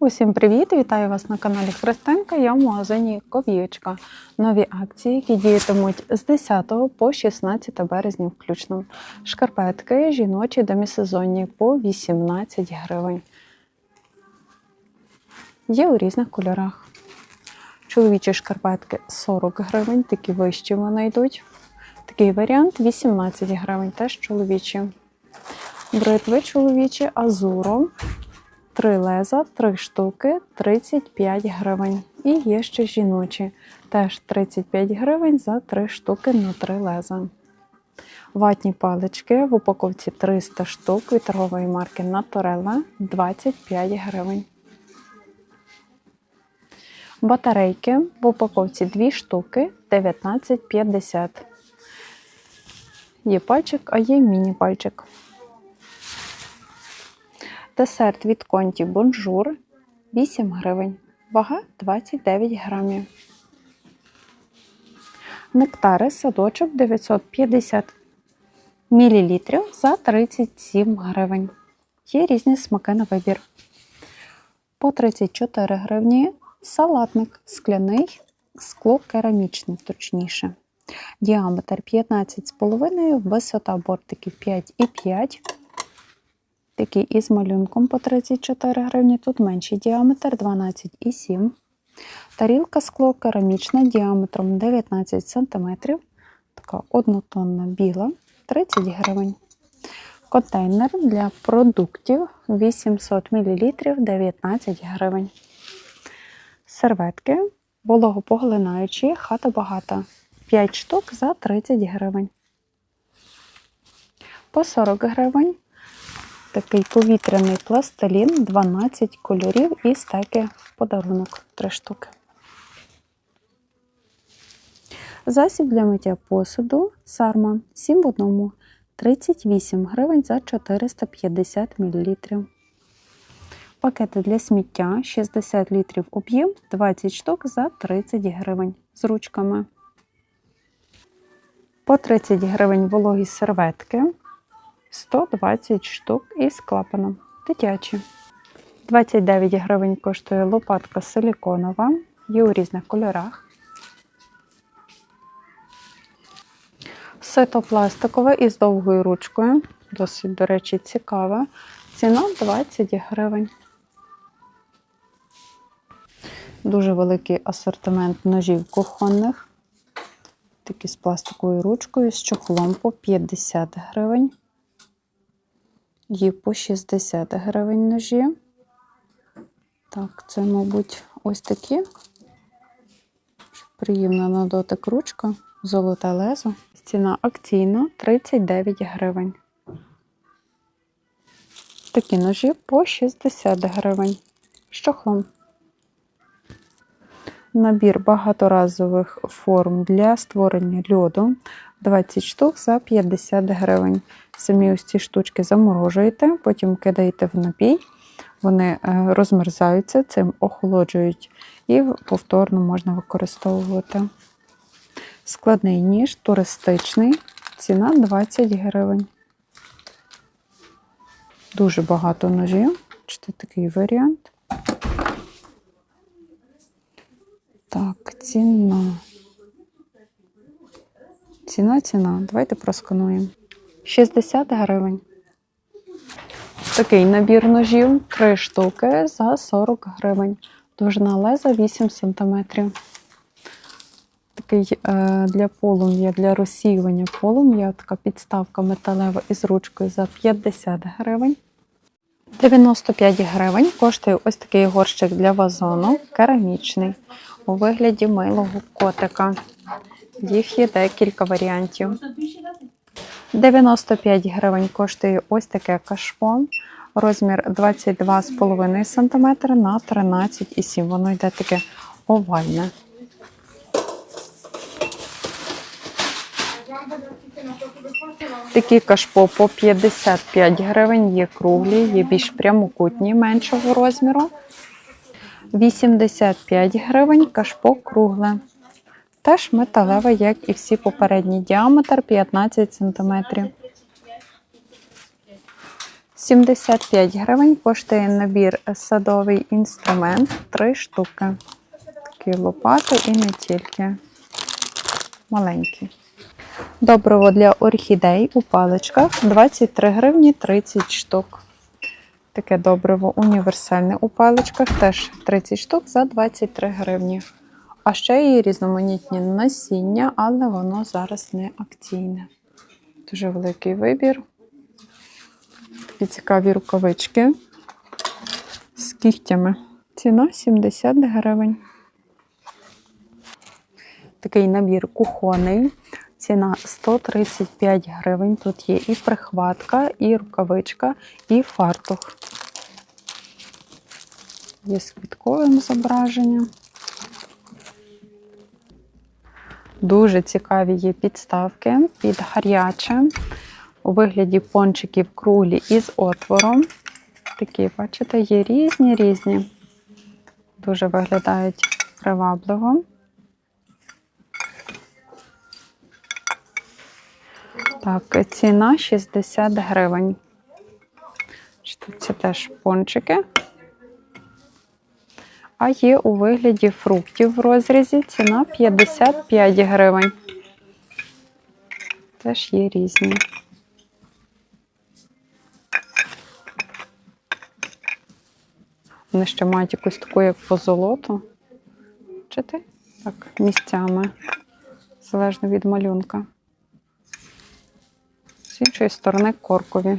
Усім привіт! Вітаю вас на каналі Христинка. Я в магазині Ков'єчка. Нові акції, які діятимуть з 10 по 16 березня включно. Шкарпетки жіночі демісезонні по 18 гривень. Є у різних кольорах. Чоловічі шкарпетки 40 гривень, такі вищі вони йдуть. Такий варіант 18 гривень, теж чоловічі. Бритви чоловічі азуром. Три леза, три штуки, 35 гривень. І є ще жіночі, теж 35 гривень за три штуки на три леза. Ватні палички в упаковці 300 штук від торгової марки Naturella 25 гривень. Батарейки в упаковці 2 штуки 19,50. Є пальчик, а є міні-пальчик. Десерт від конті Бонжур 8 гривень. Вага 29 грамів. Нектари садочок 950 мл за 37 гривень. Є різні смаки на вибір. По 34 гривні салатник скляний, скло керамічне, точніше. Діаметр 15,5, висота бортиків 5,5. Такий із малюнком по 34 гривні. Тут менший діаметр 12,7. Тарілка скло керамічна діаметром 19 см. Така однотонна біла 30 гривень. Контейнер для продуктів 800 мл 19 гривень. Серветки вологопоглинаючі, хата багата. 5 штук за 30 гривень. По 40 гривень такий повітряний пластилін, 12 кольорів і стеки в подарунок 3 штуки. Засіб для миття посуду сарма 7 в одному 38 гривень за 450 мл. Пакети для сміття 60 літрів об'єм, 20 штук за 30 гривень з ручками. По 30 гривень вологі серветки. 120 штук із клапаном. Дитячі. 29 гривень коштує лопатка силіконова. Є у різних кольорах. Сито пластикове із довгою ручкою. Досить, до речі, цікаве. Ціна 20 гривень. Дуже великий асортимент ножів кухонних. Такі з пластиковою ручкою, з чохлом по 50 гривень. Є по 60 гривень ножі. Так, це, мабуть, ось такі. Приємна на дотик ручка, золоте лезо. Ціна акційна 39 гривень. Такі ножі по 60 гривень. З чохлом. Набір багаторазових форм для створення льоду 20 штук за 50 гривень. Самі ось ці штучки заморожуєте, потім кидаєте в напій, вони е, розмерзаються, цим охолоджують і повторно можна використовувати. Складний ніж, туристичний, ціна 20 гривень. Дуже багато ножів. Чи такий варіант? Так, ціна. Ціна, ціна. Давайте проскануємо. 60 гривень. Такий набір ножів 3 штуки за 40 гривень. Довжина леза 8 см. Такий е, для полум'я, для розсіювання полум'я. Така підставка металева із ручкою за 50 гривень. 95 гривень коштує ось такий горщик для вазону, керамічний, у вигляді милого котика. Їх є декілька варіантів. 95 гривень коштує ось таке кашпо. Розмір 22,5 см на 13,7 Воно йде таке овальне. Такі кашпо по 55 гривень, є круглі, є більш прямокутні меншого розміру. 85 гривень кашпо кругле. Теж металеве, як і всі попередні, діаметр 15 см. 75 гривень коштує набір садовий інструмент 3 штуки. Такі лопати і не тільки. Маленькі. Добриво для орхідей у паличках 23 гривні 30 штук. Таке добриво універсальне у паличках теж 30 штук за 23 гривні. А ще є різноманітні насіння, але воно зараз не акційне. Дуже великий вибір. Такі цікаві рукавички з кігтями. Ціна 70 гривень. Такий набір кухонний. Ціна 135 гривень. Тут є і прихватка, і рукавичка, і фартух. Є з квітковим зображенням. Дуже цікаві є підставки під гаряче у вигляді пончиків круглі із отвором. Такі, бачите, є різні різні. Дуже виглядають привабливо. Так, ціна 60 гривень. Це теж пончики. А є у вигляді фруктів в розрізі ціна 55 гривень. Теж є різні. Вони ще мають якусь таку, як позолоту. Ти? Так, місцями. Залежно від малюнка. З іншої сторони коркові.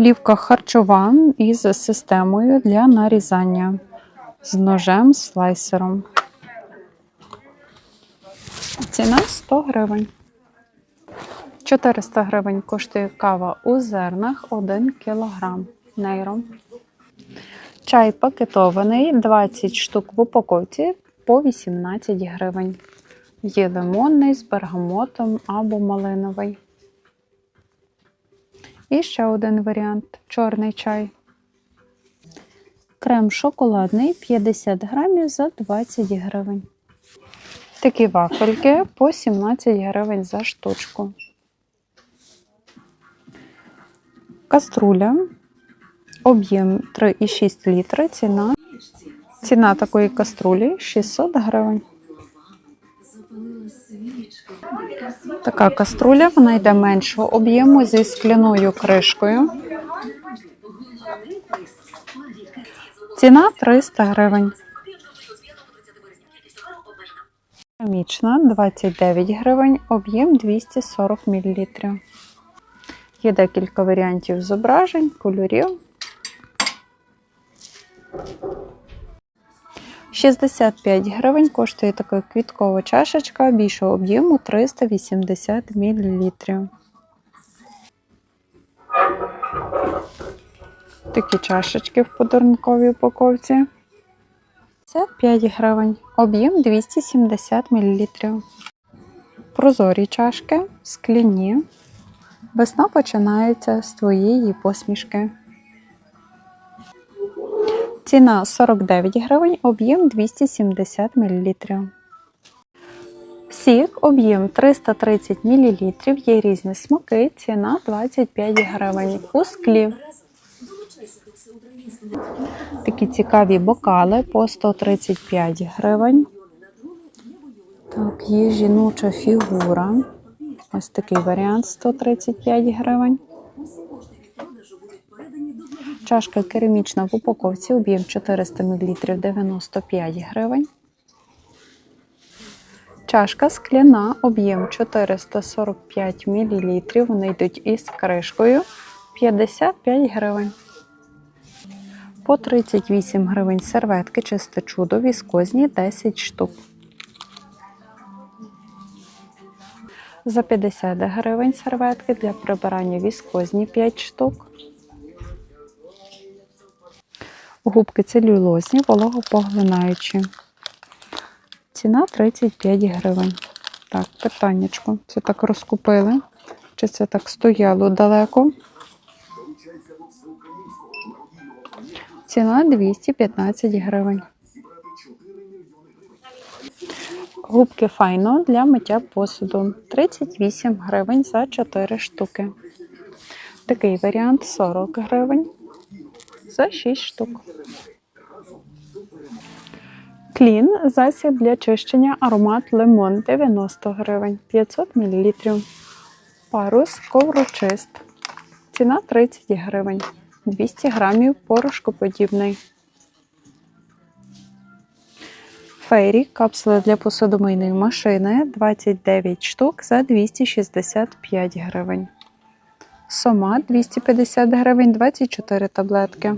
Плівка харчова із системою для нарізання з ножем слайсером. Ціна 100 гривень. 400 гривень коштує кава у зернах 1 кілограм нейром. Чай пакетований 20 штук в упаковці по 18 гривень. Є лимонний з бергамотом або малиновий. І ще один варіант чорний чай. Крем шоколадний 50 грамів за 20 гривень. Такі вафельки по 17 гривень за штучку. Каструля. Об'єм 3,6 літри. Ціна. Ціна такої каструлі 600 гривень. Така каструля, вона йде меншого об'єму зі скляною кришкою. Ціна 300 гривень. Керамічна 29 гривень, об'єм 240 мл. Є декілька варіантів зображень, кольорів. 65 гривень коштує така квіткова чашечка більшого об'єму 380 мл. Такі чашечки в подарунковій упаковці. 55 гривень, об'єм 270 мл. Прозорі чашки, скляні. Весна починається з твоєї посмішки. Ціна 49 гривень, об'єм 270 мл. Сік, об'єм 330 мл, є різні смаки, ціна 25 гривень. У склі. Такі цікаві бокали по 135 гривень. Так, є жіноча фігура. Ось такий варіант 135 гривень. Чашка керамічна в упаковці, об'єм 400 мл 95 гривень. Чашка скляна, об'єм 445 мл. Вони йдуть із кришкою 55 гривень. По 38 гривень серветки чисте чудо, віскозні 10 штук. За 50 гривень серветки для прибирання віскозні 5 штук. Губки целюлозні, вологопоглинаючі. Ціна 35 гривень. Так, питаннячко. Це так розкупили? Чи це так стояло далеко? Ціна 215 гривень. Губки файно для миття посуду 38 гривень за 4 штуки. Такий варіант 40 гривень за 6 штук. Клін засіб для чищення аромат лимон 90 гривень 500 мл. Парус коврочист. Ціна 30 гривень. 200 грамів порошкоподібний. Фейрі капсули для посудомийної машини 29 штук за 265 гривень. Сома 250 гривень 24 таблетки.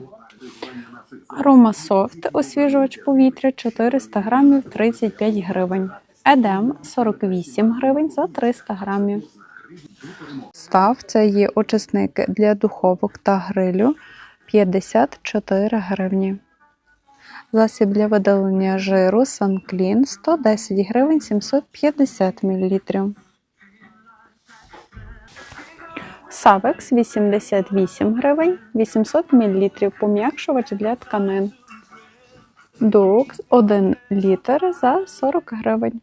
Арома Софт освіжувач повітря 400 грамів 35 гривень. Едем 48 гривень за 300 грамів. Став це є очисник для духовок та грилю 54 гривні. Засіб для видалення жиру Санклін 110 гривень 750 мл. Савекс 88 гривень 800 мл. Пом'якшувач для тканин. Дукс 1 літр за 40 гривень.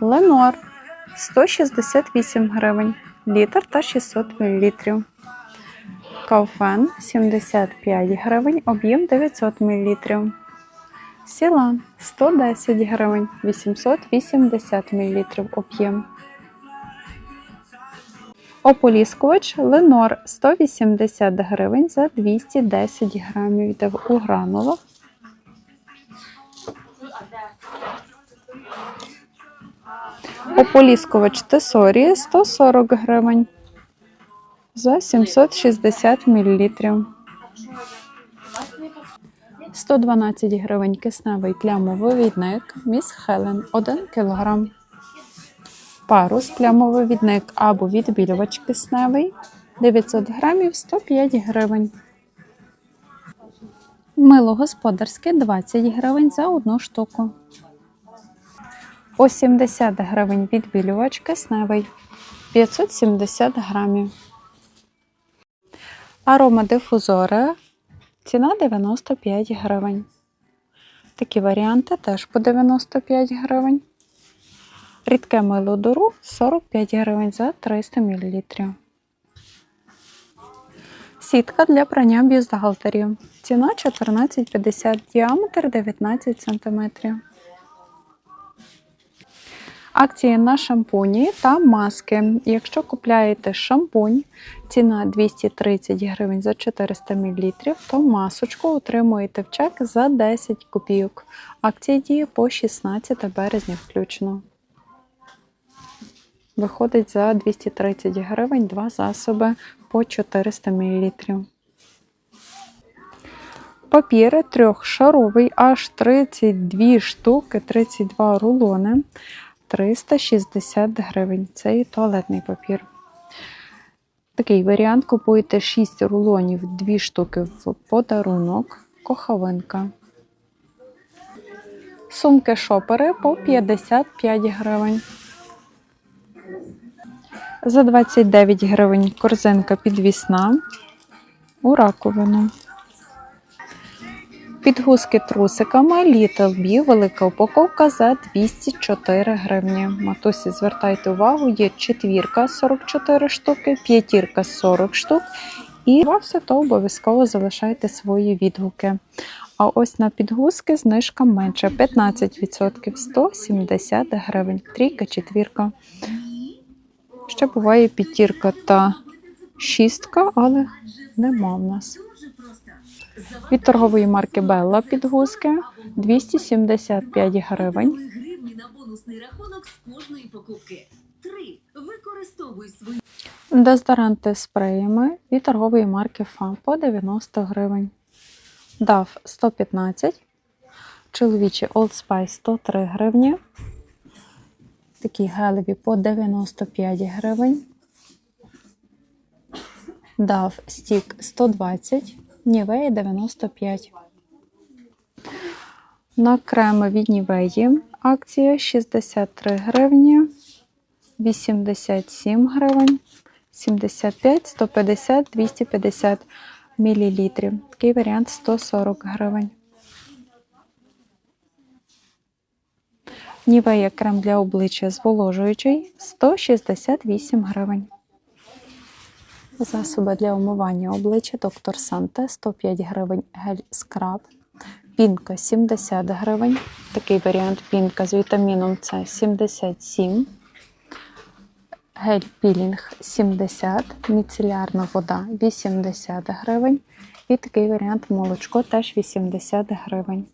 Ленор 168 гривень. Літр та 600 мл. Кауфен 75 гривень, об'єм 900 мл. Сілан 110 гривень, 880 мл об'єм. Ополіскувач Ленор 180 гривень за 210 грамів. Йде у гранулах. Ополіскувач Тесорі 140 гривень за 760 мл. 112 гривень кисневий плямовивідник Міс Хелен 1 кг. Парус плямовивідник або відбілювач кисневий 900 грамів 105 гривень. Мило господарське 20 гривень за одну штуку. По 70 гривень відбілювач кисневий 570 грамів. Аромадифузори. Ціна 95 гривень. Такі варіанти теж по 95 гривень. Рідке мило дуру 45 гривень за 300 мл. Сітка для прання бюстгальтерів. Ціна 14,50 діаметр 19 см. Акції на шампуні та маски. Якщо купляєте шампунь, ціна 230 гривень за 400 мл, то масочку отримуєте в чек за 10 копійок. Акція діє по 16 березня включно. Виходить за 230 гривень два засоби по 400 мл. Папір трьохшаровий, аж 32 штуки, 32 рулони. 360 гривень. Це і туалетний папір. Такий варіант купуєте 6 рулонів, 2 штуки в подарунок, коховинка. Сумки шопери по 55 гривень. За 29 гривень корзинка підвісна у раковину. Підгузки трусиками Little Bee, велика упаковка за 204 гривні. Матусі, звертайте увагу, є четвірка 44 штуки, п'ятірка 40 штук. І все то обов'язково залишайте свої відгуки. А ось на підгузки знижка менше 15% 170 гривень. Трійка, четвірка. Ще буває п'ятірка та шістка, але нема в нас. Від торгової марки Белла підгузки 275 гривень. гривні на бонусний рахунок з кожної покупки. 3. Використовуй свої Дезодоранти з спреями від торгової марки ФА по 90 гривень. DAF 115. Чоловічі Old Spice 103 гривні. Такі гелеві по 95 гривень. DAF Stick 120. Нівея 95. На креми від Нівеї акція 63 гривні, 87 гривень, 75, 150, 250 мл. Такий варіант 140 гривень. Нівея крем для обличчя зволожуючий 168 гривень. Засоби для умивання обличчя доктор Санте 105 гривень гель скраб. Пінка 70 гривень. Такий варіант пінка з вітаміном С 77. Гель пілінг 70, міцелярна вода 80 гривень. І такий варіант молочко теж 80 гривень.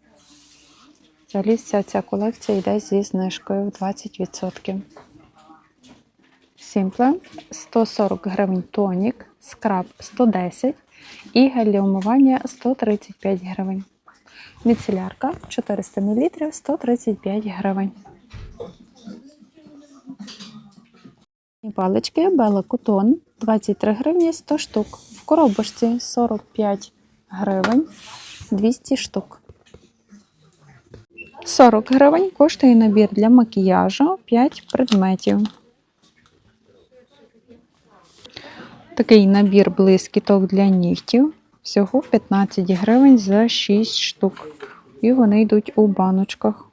Взагалі вся ця колекція йде зі знижкою в 20%. Сімпле 140 гривень тонік, скраб 110 і гель для умивання 135 гривень. Міцелярка 400 мл 135 гривень. Палички Бела Кутон 23 гривні 100 штук. В коробочці 45 гривень 200 штук. 40 гривень коштує набір для макіяжу 5 предметів. Такий набір блискіток для нігтів. Всього 15 гривень за 6 штук. І вони йдуть у баночках.